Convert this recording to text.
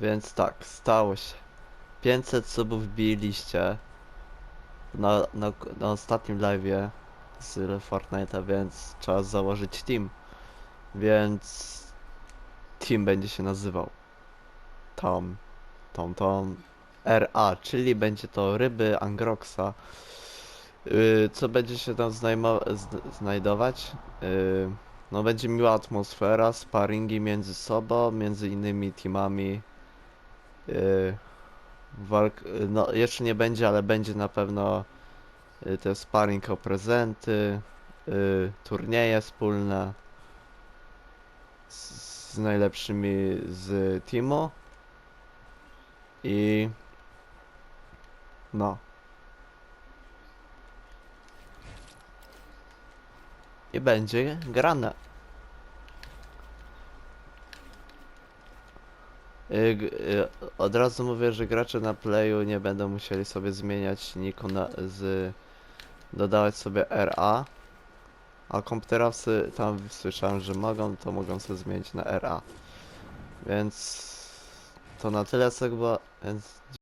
Więc tak, stało się. 500 subów wbiliście na, na, na ostatnim live'ie z Fortnite'a, więc trzeba założyć team. Więc team będzie się nazywał Tom, Tom, Tom RA, czyli będzie to ryby Angroxa. Yy, co będzie się tam znajdować? Yy, no będzie miła atmosfera, sparingi między sobą, między innymi teamami. Yy, walk, yy, no jeszcze nie będzie, ale będzie na pewno yy, te sparring o prezenty, turnieje wspólne z, najlepszymi z teamu i no. I będzie grane. Od razu mówię, że gracze na playu nie będą musieli sobie zmieniać niku na, z dodawać sobie RA. A komputerowcy tam słyszałem, że mogą, to mogą sobie zmienić na RA. Więc to na tyle co chyba, więc